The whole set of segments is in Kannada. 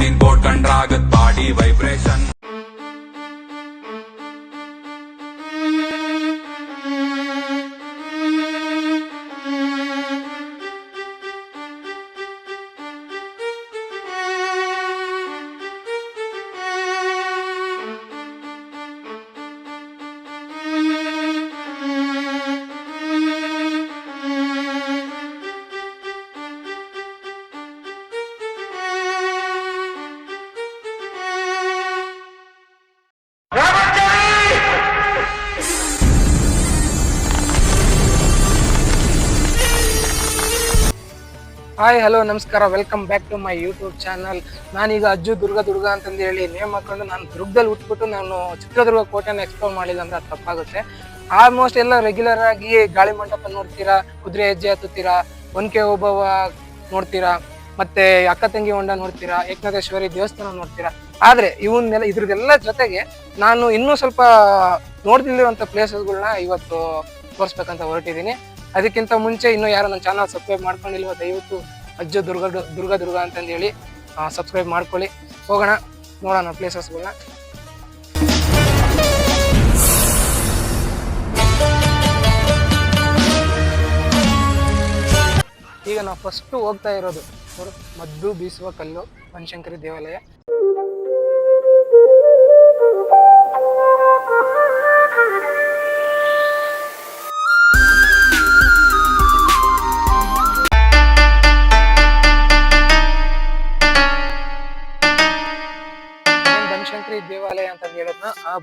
ನಿನ್ ಬೋರ್ಡ್ ಕಂಡ್ರಾಗತ್ ಬಾಡಿ ವೈಬ್ರೇಷನ್ ಹಾಯ್ ಹಲೋ ನಮಸ್ಕಾರ. Welcome back to my YouTube channel ನಾನೀಗ ಅಜ್ಜು, ದುರ್ಗ ದುರ್ಗ ಅಂತಂದು ಹೇಳಿ ನೇಮ್ ಹಾಕೊಂಡು ನಾನು ದುರ್ಗದಲ್ಲಿ ಹುಟ್ಬಿಟ್ಟು ನಾನು ಚಿತ್ರದುರ್ಗ ಕೋಟೆನ ಎಕ್ಸ್ಪ್ಲೋರ್ ಮಾಡಿಲ್ಲ ಅಂದ್ರೆ ಅದು ತಪ್ಪಾಗುತ್ತೆ. ಆಲ್ಮೋಸ್ಟ್ ಎಲ್ಲ ರೆಗ್ಯುಲರ್ ಆಗಿ ಗಾಳಿ ಮಂಟಪ ನೋಡ್ತೀರಾ, ಕುದುರೆ ಹೆಜ್ಜೆ ಹತ್ತುತ್ತೀರಾ, ಒನಕೆ ಓಬವ್ವ ನೋಡ್ತೀರಾ, ಮತ್ತೆ ಅಕ್ಕ ತಂಗಿ ಹೊಂಡ ನೋಡ್ತೀರಾ, ಏಕನಾಥೇಶ್ವರಿ ದೇವಸ್ಥಾನ ನೋಡ್ತೀರಾ. ಆದ್ರೆ ಇವನ್ನೆಲ್ಲ ಇದ್ರದೆಲ್ಲ ಜೊತೆಗೆ ನಾನು ಇನ್ನೂ ಸ್ವಲ್ಪ ನೋಡ್ತಿಲ್ಲಿರುವಂಥ ಪ್ಲೇಸಸ್ಗಳನ್ನ ಇವತ್ತು ತೋರಿಸ್ಬೇಕಂತ ಹೊರಟಿದ್ದೀನಿ. ಅದಕ್ಕಿಂತ ಮುಂಚೆ ಇನ್ನೂ ಯಾರು ನನ್ನ ಚಾನಲ್ ಸಬ್ಸ್ಕ್ರೈಬ್ ಮಾಡ್ಕೊಂಡಿಲ್ವೋ ದಯವಿಟ್ಟು ಅಜ್ಜ ದುರ್ಗ ದುರ್ಗ ದುರ್ಗ ಅಂತಂದು ಹೇಳಿ ಸಬ್ಸ್ಕ್ರೈಬ್ ಮಾಡ್ಕೊಳ್ಳಿ. ಹೋಗೋಣ, ನೋಡೋಣ ಪ್ಲೇಸಸ್ಗಳನ್ನ ಈಗ ನಾವು ಫಸ್ಟ್ ಹೋಗ್ತಾ ಇರೋದು, ಮದ್ದು ಬೀಸುವ ಕಲ್ಲು, ಬನಶಂಕರಿ ದೇವಾಲಯ.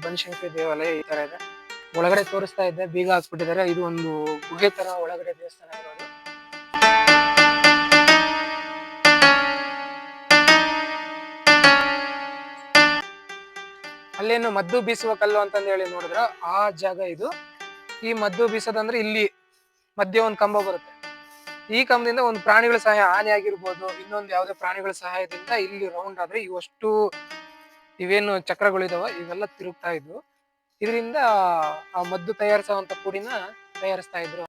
ಬನಶಂಕರಿ ದೇವಾಲಯ ಈ ತರ ಇದೆ. ಒಳಗಡೆ ತೋರಿಸ್ತಾ ಇದ್ದೆ, ಬೀಗ ಹಾಕ್ಬಿಟ್ಟಿದ್ದಾರೆ. ಇದು ಒಂದು ಗುಹೆ ತರ ಒಳಗಡೆ ದೇವಸ್ಥಾನ ಇರೋದು. ಅಲ್ಲೇನು ಮದ್ದು ಬೀಸುವ ಕಲ್ಲು ಅಂತಂದು ಹೇಳಿ ನೋಡಿದ್ರ? ಆ ಜಾಗ ಇದು. ಈ ಮದ್ದು ಬೀಸೋದಂದ್ರೆ ಇಲ್ಲಿ ಮಧ್ಯೆ ಒಂದು ಕಂಬ ಬರುತ್ತೆ. ಈ ಕಂಬದಿಂದ ಒಂದು ಪ್ರಾಣಿಗಳ ಸಹಾಯ ಆನೆ ಆಗಿರ್ಬೋದು ಇನ್ನೊಂದು ಯಾವುದೇ ಪ್ರಾಣಿಗಳ ಸಹಾಯದಿಂದ ಇಲ್ಲಿ ರೌಂಡ್ ಆದ್ರೆ ಇವಷ್ಟು ಇವೇನು ಚಕ್ರಗಳಿದಾವ ಇವೆಲ್ಲ ತಿರುಗ್ತಾ ಇದ್ವು. ಇದರಿಂದ ಆ ಮದ್ದು ತಯಾರಿಸುವಂತ ಪುಡಿನ ತಯಾರಿಸ್ತಾ ಇದ್ರು.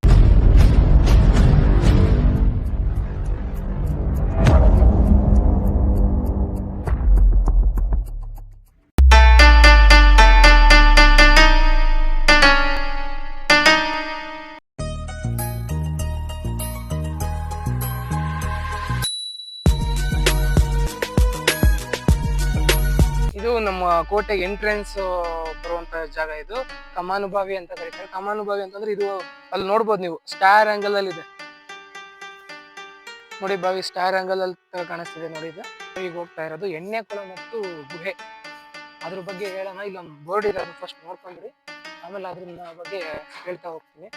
ಕೋಟೆ ಎಂಟ್ರೆನ್ಸ್ ಬರುವಂತ ಜಾಗ ಇದು. ಕಮಾನುಭಾವಿ ಅಂತ ಕರೀತಾರೆ. ಕಮಾನುಭಾವಿ ಅಂತಂದ್ರೆ ಇದು ಅಲ್ಲಿ ನೋಡ್ಬೋದು ನೀವು ಸ್ಟಾರ್ ಆಂಗಲ್ ಅಲ್ಲಿ ಇದೆ. ನೋಡಿ ಬಾವಿ ಸ್ಟಾರ್ ಆಂಗಲ್ ಅಲ್ಲಿ ಕಾಣಿಸ್ತಿದೆ ನೋಡಿ ಇದು. ಈಗ ಹೋಗ್ತಾ ಇರೋದು ಎಣ್ಣೆ ಕೊಳ ಮತ್ತು ಗುಹೆ. ಅದ್ರ ಬಗ್ಗೆ ಹೇಳೋಣ. ಇಲ್ಲೊಂದು ಬೋರ್ಡ್ ಇದೆ ಅದು ಫಸ್ಟ್ ನೋಡ್ಕೊಂಡ್ರಿ. ಆಮೇಲೆ ಅದ್ರ ಬಗ್ಗೆ ಹೇಳ್ತಾ ಹೋಗ್ತೀನಿ.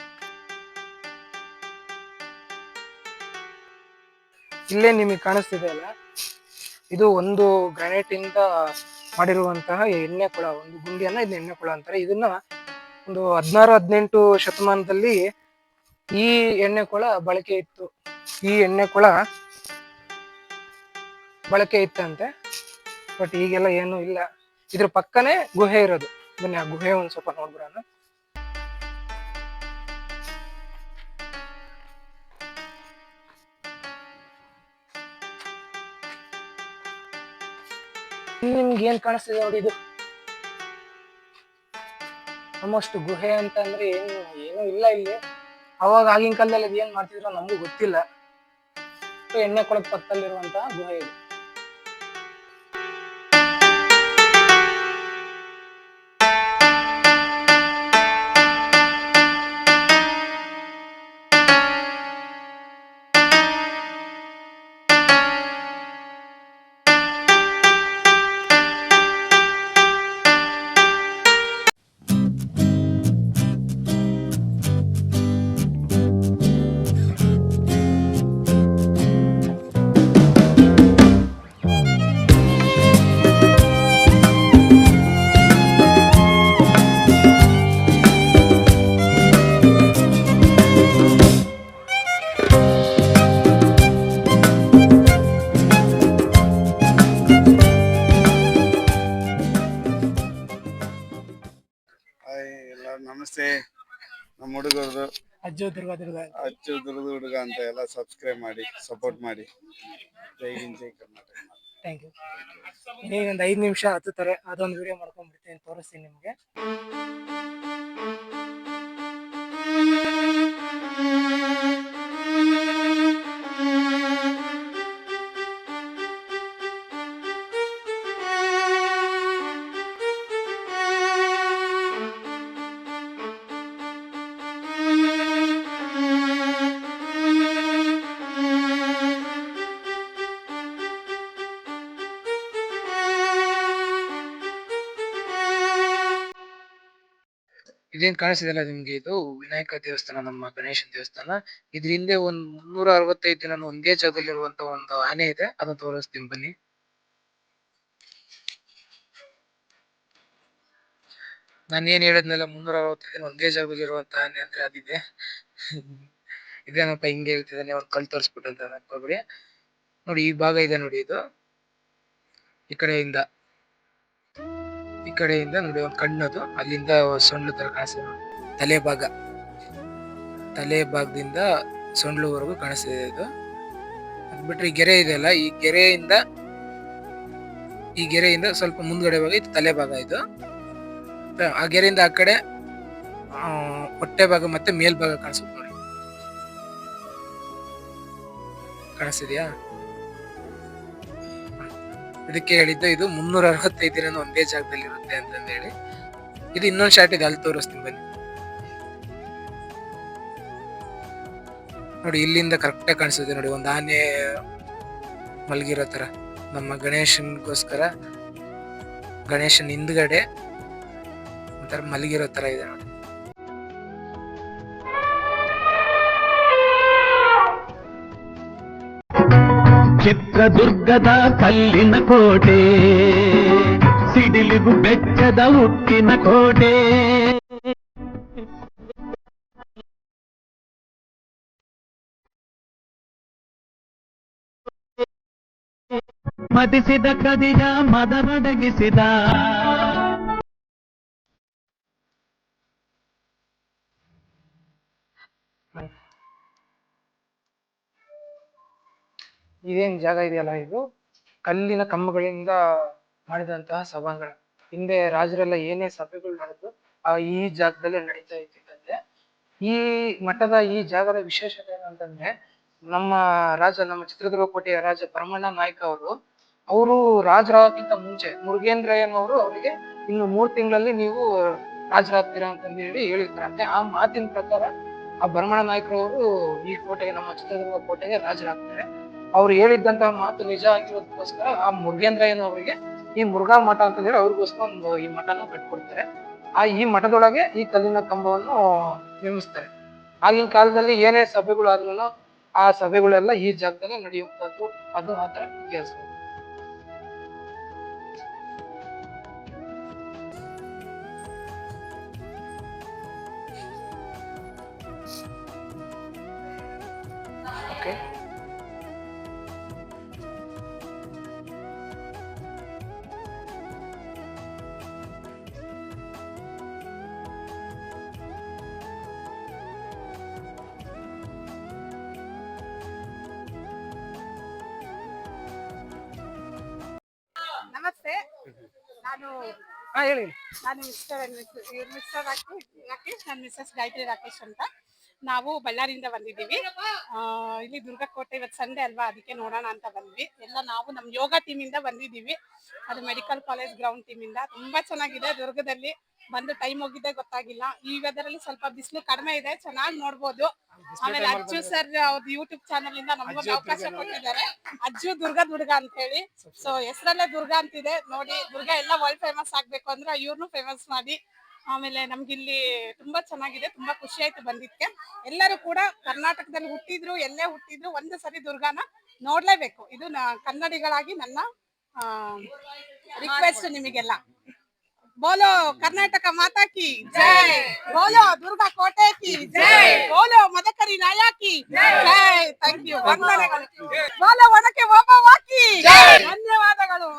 ಇಲ್ಲೇ ನಿಮಗೆ ಕಾಣಿಸ್ತಿದೆ ಅಲ್ಲ, ಇದು ಒಂದು ಗ್ರಾನೈಟ್ ಇಂದ ಮಾಡಿರುವಂತಹ ಎಣ್ಣೆ ಕೊಳ, ಒಂದು ಗುಂಡಿಯನ್ನ ಇದನ್ನ ಎಣ್ಣೆ ಕೊಳ ಅಂತಾರೆ. ಇದನ್ನ ಒಂದು ಹದಿನಾರು, ಹದಿನೆಂಟು ಶತಮಾನದಲ್ಲಿ ಈ ಎಣ್ಣೆ ಕೊಳ ಬಳಕೆ ಇತ್ತು. ಈ ಎಣ್ಣೆ ಕೊಳ ಬಳಕೆ ಇತ್ತಂತೆ. ಬಟ್ ಈಗೆಲ್ಲ ಏನು ಇಲ್ಲ. ಇದ್ರ ಪಕ್ಕನೇ ಗುಹೆ ಇರೋದು. ಬನ್ನಿ ಆ ಗುಹೆ ಒಂದ್ ಸ್ವಲ್ಪ ನೋಡ್ಬಿಡೋಣ. ನಿಮ್ಗೆ ಏನ್ ಕಾಣಿಸ್ತಿದೆ ನೋಡಿ ಇದು? ಆಲ್ಮೋಸ್ಟ್ ಗುಹೆ ಅಂತ ಅಂದ್ರೆ ಏನು, ಏನೂ ಇಲ್ಲ ಇಲ್ಲಿ. ಅವಾಗ ಆಗಿನ ಕಾಲದಲ್ಲಿ ಅದು ಏನ್ ಮಾಡ್ತಿದ್ರು ನಮಗೂ ಗೊತ್ತಿಲ್ಲ. ಎಣ್ಣೆ ಕೊಳದ ಪಕ್ಕದಲ್ಲಿರುವಂತಹ ಗುಹೆ ಇದು. ನಮ್ಮ ಹುಡುಗರದು ಅಜ್ಜು ದುರ್ಗ ದುರ್ಗ. ಅಚ್ಚು ದುರ್ಗ ಹುಡುಗ ಅಂತ ಎಲ್ಲ ಸಬ್ಸ್ಕ್ರೈಬ್ ಮಾಡಿ ಸಪೋರ್ಟ್ ಮಾಡಿ. ಜೈ ಹಿಂದ್ ಜೈ ಕರ್ನಾಟಕ. ಥ್ಯಾಂಕ್ ಯು ಒಂದು ಐದು ನಿಮಿಷ ಹತ್ತುತ್ತಾರೆ. ಅದೊಂದು ವಿಡಿಯೋ ಮಾಡ್ಕೊಂಡ್ಬಿಡ್ತೀನಿ ತೋರಿಸ್ತೀನಿ ನಿಮಗೆ. ಇದೇನ್ ಕಾಣಿಸ್ತಿದೆಯಲ್ಲ ನಿಮ್ಗೆ? ಇದು ವಿನಾಯಕ ದೇವಸ್ಥಾನ, ನಮ್ಮ ಗಣೇಶ ದೇವಸ್ಥಾನ. ಇದ್ರ ಹಿಂದೆ ಒಂದ್ ಮುನ್ನೂರ ಅರವತ್ತೈದು ದಿನ ಒಂದೇ ಜಾಗದಲ್ಲಿ ಇರುವಂತ ಒಂದು ಆನೆ ಇದೆ. ಅದನ್ನ ತೋರಿಸ್ತೀನಿ ಬನ್ನಿ. ನಾನು ಏನ್ ಹೇಳಿದ್ನಲ್ಲ ಮುನ್ನೂರ ಅರವತ್ತೈದು ದಿನ ಒಂದೇ ಜಾಗದಲ್ಲಿರುವಂತ ಆನೆ ಅಂದ್ರೆ ಅದಿದೆ. ಇದೇನಪ್ಪ ಹಿಂಗೆ ಹೇಳ್ತಿದ್ದಾನೆ ಅವ್ರು ಕಲ್ ತೋರಿಸ್ಬಿಟ್ಟು ಅಂತ ನೋಡಿ, ಈ ಭಾಗ ಇದೆ ನೋಡಿ ಇದು. ಈ ಕಡೆಯಿಂದ. ಈ ಕಡೆಯಿಂದ ನೋಡಿ ಒಂದು ಕಣ್ಣದು, ಅಲ್ಲಿಂದ ಸೊಂಡ್ಲು ತರ ಕಾಣಿಸ್ತದೆ ನೋಡಿ. ತಲೆ ಭಾಗ ತಲೆ ಭಾಗದಿಂದ ಸೊಂಡ್ಲುವರೆಗೂ ಕಾಣಿಸ್ತಿದೆ ಇದು ಅದು ಬಿಟ್ರೆ ಈ ಗೆರೆ ಇದೆಯಲ್ಲ ಈ ಗೆರೆಯಿಂದ ಈ ಗೆರೆಯಿಂದ ಸ್ವಲ್ಪ ಮುಂದ್ಗಡೆ ಭಾಗ ಇದು ತಲೆ ಭಾಗ ಇದು ಆ ಗೆರೆಯಿಂದ ಆ ಕಡೆ ಹೊಟ್ಟೆ ಭಾಗ ಮತ್ತೆ ಮೇಲ್ಭಾಗ ಕಾಣಿಸುತ್ತೆ ನೋಡಿ. ಕಾಣಿಸ್ತಿದ್ಯಾ? ಇದಕ್ಕೆ ಹೇಳಿದ್ದು ಇದು ಮುನ್ನೂರ ಅರವತ್ತೈದು ದಿನ ಒಂದೇ ಜಾಗದಲ್ಲಿ ಇರುತ್ತೆ ಅಂತಂದ ಹೇಳಿ ಇದು ಇನ್ನೊಂದು ಶಾರ್ಟ್ ಇದೆ ಅಲ್ಲಿ ತೋರಿಸ್ತೀನಿ ಬನ್ನಿ. ನೋಡಿ, ಇಲ್ಲಿಂದ ಕರೆಕ್ಟಾಗಿ ಕಾಣಿಸುತ್ತೆ ನೋಡಿ, ಒಂದು ಆನೆ ಮಲಗಿರೋ ತರ ನಮ್ಮ ಗಣೇಶನ್ಗೋಸ್ಕರ ಗಣೇಶನ್ ಹಿಂದ್ಗಡೆ ಒಂಥರ ಮಲಗಿರೋ ತರ ಇದೆ ನೋಡಿ. ಚಿತ್ರದುರ್ಗದ ಕಲ್ಲಿನ ಕೋಟೆ ಸಿಡಿಲಿಗು ಬೆಚ್ಚದ ಉಕ್ಕಿನ ಕೋಟೆ. ಮದಿಸಿದ ಕದಿಯ ಮದನಡಗಿಸಿದ ಇದೇನ್ ಜಾಗ ಇದೆಯಲ್ಲ ಇದು? ಕಲ್ಲಿನ ಕಂಬಗಳಿಂದ ಮಾಡಿದಂತಹ ಸಭಾಂಗಣ. ಹಿಂದೆ ರಾಜರೆಲ್ಲ ಏನೇ ಸಭೆಗಳು ನಡೆದ್ರು ಆ ಈ ಜಾಗದಲ್ಲೇ ನಡೀತಾ ಇದ್ದಿದ್ದಂತೆ. ಈ ಮಠದ ಈ ಜಾಗದ ವಿಶೇಷತೆ ಏನಂತಂದ್ರೆ, ನಮ್ಮ ರಾಜ, ನಮ್ಮ ಚಿತ್ರದುರ್ಗ ಕೋಟೆಯ ರಾಜ ಪರಮಣ್ಣ ನಾಯ್ಕ ಅವರು ಅವರು ರಾಜರಾಗಕ್ಕಿಂತ ಮುಂಚೆ ಮುರುಗೇಂದ್ರಯ್ಯನವರು ಅವರಿಗೆ ಇನ್ನು ಮೂರ್ ತಿಂಗಳಲ್ಲಿ ನೀವು ರಾಜರಾಗ್ತೀರಾ ಅಂತಂದು ಹೇಳಿ ಹೇಳಿರ್ತಾರಂತೆ ಆ ಮಾತಿನ ಪ್ರಕಾರ ಆ ಭರಮಣ್ಣ ನಾಯ್ಕರವರು ಈ ಕೋಟೆಗೆ, ನಮ್ಮ ಚಿತ್ರದುರ್ಗ ಕೋಟೆಗೆ ರಾಜರಾಗ್ತಾರೆ. ಅವ್ರು ಹೇಳಿದ್ದಂತಹ ಮಾತು ನಿಜ ಆಗಿರೋದಕ್ಕೋಸ್ಕರ ಆ ಮುರುಗೇಂದ್ರಯ್ಯನವರಿಗೆ ಈ ಮುರುಘಾ ಮಠ ಅಂತ ಹೇಳಿ ಅವ್ರಿಗೋಸ್ಕರ ಒಂದು ಈ ಮಠನ ಕಟ್ಕೊಡ್ತಾರೆ. ಆ ಈ ಮಠದೊಳಗೆ ಈ ಕಲ್ಲಿನ ಕಂಬವನ್ನು ನಿರ್ಮಿಸ್ತಾರೆ. ಆಗಿನ ಕಾಲದಲ್ಲಿ ಏನೇ ಸಭೆಗಳು ಆದ್ರೂ ಆ ಸಭೆಗಳೆಲ್ಲ ಈ ಜಾಗದಲ್ಲಿ ನಡೆಯುವಂಥದ್ದು. ಅದು ಆ ಇತಿಹಾಸ. ನಾನು ಹಾ ಹೇಳಿ. ನಾನು ಮಿಸ್ಟರ್ ಮಿಸ್ಟರ್ ರಾಕೇಶ್ ನಾನು ಮಿಸ್ಸಸ್ ಗಾಯತ್ರಿ ರಾಕೇಶ್ ಅಂತ. ನಾವು ಬಳ್ಳಾರಿಯಿಂದ ಬಂದಿದ್ದೀವಿ. ಇಲ್ಲಿ ದುರ್ಗಕೋಟೆ ಇವತ್ತು ಸಂಡೆ ಅಲ್ವಾ? ಅದಕ್ಕೆ ನೋಡೋಣ ಅಂತ ಬಂದ್ವಿ. ಎಲ್ಲ ನಾವು ನಮ್ಮ ಯೋಗ ಟೀಮಿಂದ ಬಂದಿದ್ದೀವಿ. ಅದು ಮೆಡಿಕಲ್ ಕಾಲೇಜ್ ಗ್ರೌಂಡ್ ಟೀಮಿಂದ ತುಂಬಾ ಚೆನ್ನಾಗಿದೆ ದುರ್ಗದಲ್ಲಿ. ಬಂದು ಟೈಮ್ ಹೋಗಿದ್ದೆ ಗೊತ್ತಾಗಿಲ್ಲ. ಈ ವೆದರಲ್ಲಿ ಸ್ವಲ್ಪ ಬಿಸಿಲು ಕಡಿಮೆ ಇದೆ. ಚೆನ್ನಾಗಿ ನೋಡ್ಬೋದು. ಆಮೇಲೆ ಅಜ್ಜು ಸರ್ ಅವ್ರ ಯೂಟ್ಯೂಬ್ ಚಾನಲ್ ಇಂದ ನಮಗೊಂದು ಅವಕಾಶ ಕೊಟ್ಟಿದ್ದಾರೆ. ಅಜ್ಜು ದುರ್ಗಾ ದುರ್ಗಾ ಅಂತ ಹೇಳಿ ಸೊ ಹೆಸರಲ್ಲೇ ದುರ್ಗಾ ಅಂತಿದೆ. ನೋಡಿ ದುರ್ಗಾ ಎಲ್ಲ ವರ್ಲ್ಡ್ ಫೇಮಸ್ ಆಗ್ಬೇಕು ಅಂದ್ರೆ ಇವ್ರನ್ನು ಫೇಮಸ್ ಮಾಡಿ. ಆಮೇಲೆ ನಮ್ಗಿಲ್ಲಿ ತುಂಬಾ ಚೆನ್ನಾಗಿದೆ ತುಂಬಾ ಖುಷಿ ಆಯ್ತು ಬಂದಿದ್ಕೆ. ಎಲ್ಲರೂ ಕೂಡ ಕರ್ನಾಟಕದಲ್ಲಿ ಹುಟ್ಟಿದ್ರು ಎಲ್ಲೇ ಹುಟ್ಟಿದ್ರು ಒಂದು ಸರಿ ದುರ್ಗಾನ ನೋಡ್ಲೇಬೇಕು. ಇದು ನ- ಕನ್ನಡಿಗಳಾಗಿ ನನ್ನ ರಿಕ್ವೆಸ್ಟ್ ನಿಮಗೆಲ್ಲ. ಬೋಲೋ ಕರ್ನಾಟಕ ಮಾತಾ ಕಿ ಜೈ ಬೋಲೋ ದುರ್ಗಾ ಕೋಟೆ ಕಿ ಜೈ ಬೋಲೋ ಮದಕರಿ ನಾಯಾಕಿ ಜೈ ಥ್ಯಾಂಕ್ ಯು ವಂದನೆಗಳು ಬೋಲೋ ಒನಕೆ ಓಬವ್ವ ಕಿ ಧನ್ಯವಾದಗಳು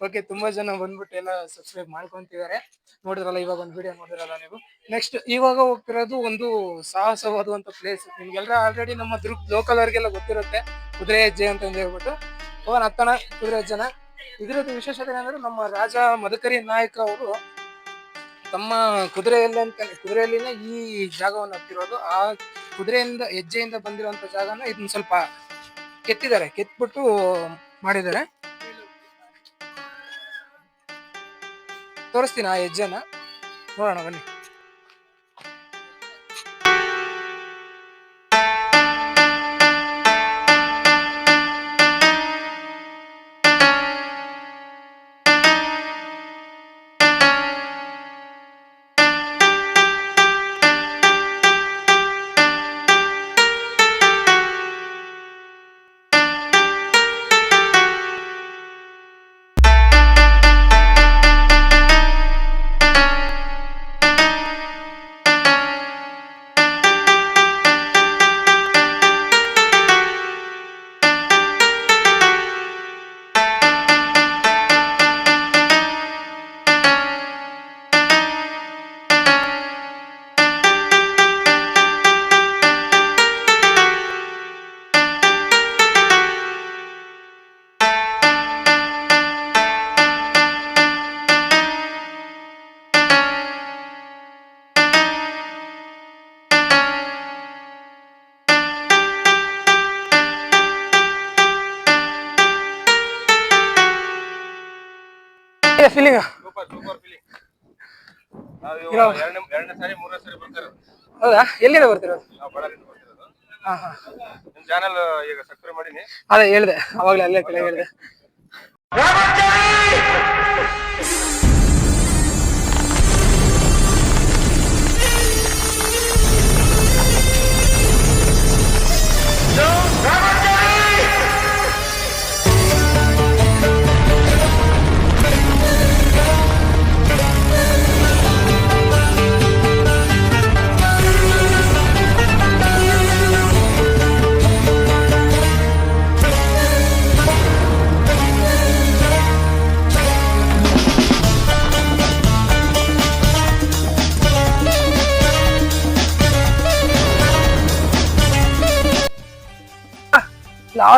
ಓಕೆ. ತುಂಬಾ ಜನ ಬಂದ್ಬಿಟ್ಟು ಎಲ್ಲ ಸಬ್ಸ್ಕ್ರೈಬ್ ಮಾಡ್ಕೊಂತಿದ್ದಾರೆ. ನೋಡಿದ್ರಲ್ಲ, ಇವಾಗ ಒಂದು ವಿಡಿಯೋ ನೋಡಿದ್ರಲ್ಲ ನೀವು? ನೆಕ್ಸ್ಟ್ ಇವಾಗ ಹೋಗ್ತಿರೋದು ಒಂದು ಸಾಹಸವಾದಂತ ಪ್ಲೇಸ್ ನಿಮ್ಗೆಲ್ಲ ಆಲ್ರೆಡಿ ನಮ್ಮ ದುರ್ಗ್ ಲೋಕಲ್ ಅವ್ರಿಗೆಲ್ಲ ಗೊತ್ತಿರುತ್ತೆ. ಕುದುರೆ ಹೆಜ್ಜೆ ಅಂತ ಹೇಳ್ಬಿಟ್ಟು. ಹೋಗೋಣ ಹತ್ತಣ ಕುದುರೆ ಹೆಜ್ಜೆನ. ಇದರದ್ದು ವಿಶೇಷತೆ ಏನಂದ್ರೆ, ನಮ್ಮ ರಾಜ ಮದಕರಿ ನಾಯಕ ಅವರು ತಮ್ಮ ಕುದುರೆಯಲ್ಲಿ ಅಂತ ಕುದುರೆಯಲ್ಲಿನ ಈ ಜಾಗವನ್ನು ಹತ್ತಿರೋದು. ಆ ಕುದುರೆಯಿಂದ, ಹೆಜ್ಜೆಯಿಂದ ಬಂದಿರುವಂತ ಜಾಗನ ಇದನ್ನ ಸ್ವಲ್ಪ ಕೆತ್ತಿದ್ದಾರೆ, ಕೆತ್ಬಿಟ್ಟು ಮಾಡಿದ್ದಾರೆ. ತೋರಿಸ್ತೀನಿ ಆ ಹೆಜ್ಜೆನ ನೋಡೋಣ ಬನ್ನಿ. ಹೌದಾ ಎಲ್ಲಿಂದ ಬರ್ತಿರೋದು ನಾವು ಬಳ್ಳಾರಿಯಿಂದ ಬರ್ತಿರೋದು. ಹಾ ಹಾ. ನಿಮ್ ಚಾನಲ್ ಈಗ ಸಬ್ಸ್ಕ್ರೈಬ್ ಮಾಡೀನಿ. ಅದೇ ಹೇಳ್ದೆ. ಅವಾಗಲೇ ಅಲ್ಲೇ ಕೆಳಗೆ ಹೇಳ್ದೆ.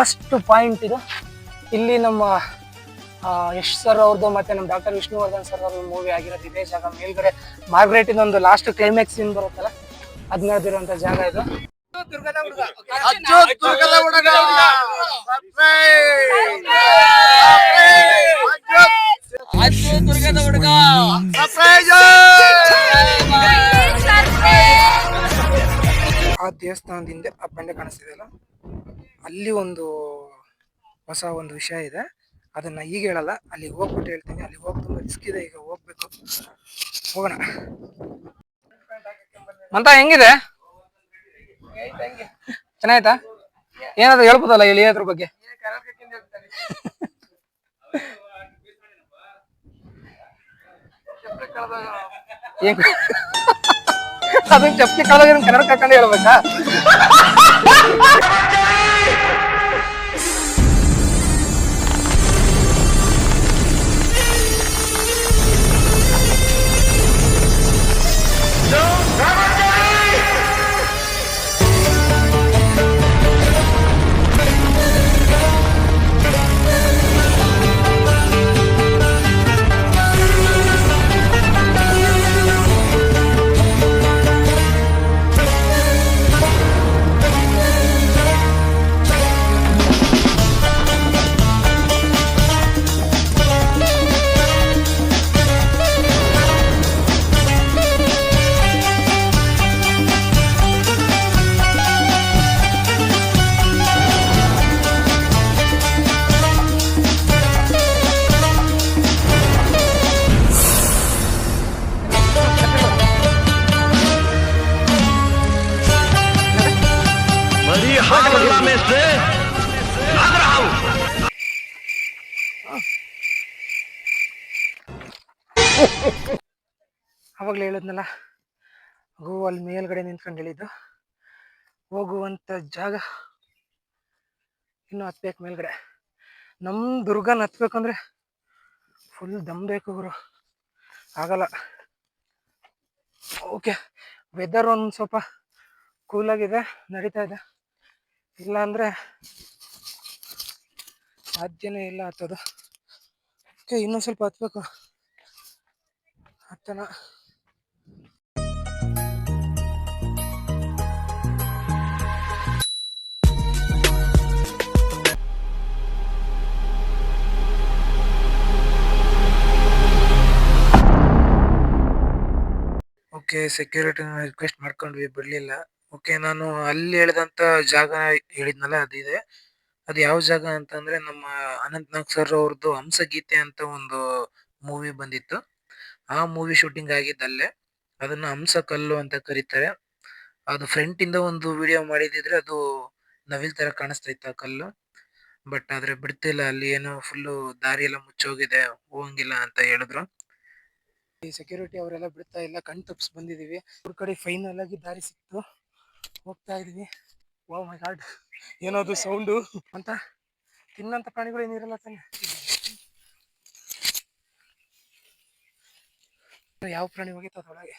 ಲಾಸ್ಟ್ ಪಾಯಿಂಟ್ ಇದು. ಇಲ್ಲಿ ನಮ್ಮ ಯಶ್ ಸರ್ ಅವ್ರದ್ದು ಮತ್ತೆ ನಮ್ಮ ಡಾಕ್ಟರ್ ವಿಷ್ಣುವರ್ಧನ್ ಸರ್ ಅವ್ರ ಮೂವಿ ಆಗಿರೋದು ಇದೇ ಜಾಗ. ಮೇಲ್ಗಡೆ ಮಾರ್ಗ್ರೆಟ್ ಒಂದು ಲಾಸ್ಟ್ ಕ್ಲೈಮ್ಯಾಕ್ಸ್ ಸೀನ್ ಬರುತ್ತಲ್ಲ ಅದ್ ನಡೆದಿರುವಂತ ಜಾಗ ಇದು. ದುರ್ಗದ ಹುಡುಗ. ಅಚ್ಚು ದುರ್ಗದ ಹುಡುಗ. ಆ ದೇವಸ್ಥಾನದಿಂದ ಆ ಬಂಡೆ ಕಾಣಿಸ್ತಿದೆಯಲ್ಲ? ಅಲ್ಲಿ ಒಂದು ಹೊಸ ಒಂದು ವಿಷಯ ಇದೆ. ಅದನ್ನ ಈಗ ಹೇಳಲ್ಲ ಅಲ್ಲಿ ಹೋಗ್ಬಿಟ್ಟು ಹೇಳ್ತೀನಿ. ಅಲ್ಲಿ ಹೋಗಿ ತುಂಬ ರಿಸ್ಕ್ ಇದೆ, ಈಗ ಹೋಗ್ಬೇಕು. ಹೋಗೋಣ. ಮಂತ, ಹೆಂಗಿದೆ? ಚೆನ್ನಾಯ್ತಾ ಏನಾದ್ರು ಹೇಳ್ಬೋದಲ್ಲ ಇಲ್ಲಿ ಅದ್ರ ಬಗ್ಗೆ? ಅದನ್ನ ಚಪ್ಪಲಿ ಕಳೆದಾಗ ಕನ್ನಡ ಕರ್ಕೊಂಡು ಹೇಳ್ಬೇಕಾ? ಅವಾಗಲೇ ಹೇಳಿದ್ನಲ್ಲ ಗೋ ಅಲ್ಲಿ ಮೇಲ್ಗಡೆ ನಿಂತ್ಕೊಂಡು ಹೇಳಿದ್ದು. ಹೋಗುವಂಥ ಜಾಗ ಇನ್ನೂ ಹತ್ಬೇಕು ಮೇಲ್ಗಡೆ. ನಮ್ಮ ದುರ್ಗನ ಹತ್ಬೇಕಂದ್ರೆ ಫುಲ್ ದಮ್ ಬೇಕು ಗುರು. ಆಗಲ್ಲ. ಓಕೆ ವೆದರ್ ಒಂದು ಸ್ವಲ್ಪ ಕೂಲಾಗಿದೆ ನಡೀತಾ ಇದೆ. ಇಲ್ಲ ಅಂದರೆ ಸಾಧ್ಯನೇ ಇಲ್ಲ ಹತ್ತೋದು. ಓಕೆ ಇನ್ನೊಂದು ಸ್ವಲ್ಪ ಹತ್ಬೇಕು. ಹತ್ತನ ಓಕೆ ಸೆಕ್ಯೂರಿಟಿ ರಿಕ್ವೆಸ್ಟ್ ಮಾಡ್ಕೊಂಡ್ವಿ ಬಿಡ್ಲಿಲ್ಲ ಓಕೆ ನಾನು ಅಲ್ಲಿ ಹೇಳಿದಂತ ಜಾಗ ಹೇಳಿದ್ನಲ್ಲ, ಅದಿದೆ. ಅದು ಯಾವ ಜಾಗ ಅಂತಂದರೆ ನಮ್ಮ ಅನಂತ್ ನಾಗ್ ಸರ್ ಅವ್ರದ್ದು ಹಂಸಗೀತೆ ಅಂತ ಒಂದು ಮೂವಿ ಬಂದಿತ್ತು. ಆ ಮೂವಿ ಶೂಟಿಂಗ್ ಆಗಿದ್ದಲ್ಲೇ ಅದನ್ನ ಹಂಸ ಕಲ್ಲು ಅಂತ ಕರೀತಾರೆ. ಅದು ಫ್ರಂಟ್ ಇಂದ ಒಂದು ವಿಡಿಯೋ ಮಾಡಿದಿದ್ರೆ ಅದು ನವಿಲ್ ತರ ಕಾಣಿಸ್ತಾ ಇತ್ತು ಆ ಕಲ್ಲು. ಬಟ್ ಆದ್ರೆ ಬಿಡ್ತಿಲ್ಲ, ಅಲ್ಲಿ ಏನೋ ಫುಲ್ಲು ದಾರಿ ಎಲ್ಲ ಮುಚ್ಚೋಗಿದೆ, ಹೋಗಂಗಿಲ್ಲ ಅಂತ ಹೇಳಿದ್ರು. ಈ ಸೆಕ್ಯೂರಿಟಿ ಅವರೆಲ್ಲ ಬಿಡ್ತಾ ಇಲ್ಲ ಕಣ್ ತಪ್ಸ್ ಬಂದಿದೀವಿ. ಅವ್ರ ಕಡೆ ಫೈನಲ್ ಆಗಿ ದಾರಿ ಸಿಕ್ತು. ಹೋಗ್ತಾ ಇದೀವಿ. ಓ ಮೈ ಗಾಡ್ ಏನದು ಸೌಂಡು ಅಂತ. ತಿನ್ನಂತ ಪ್ರಾಣಿಗಳು ಏನಿರಲ್ಲ ತಾನೆ. ಯಾವ ಪ್ರಾಣಿ ಹೋಗಿತ್ತು ಅದ್ರೊಳಗೆ?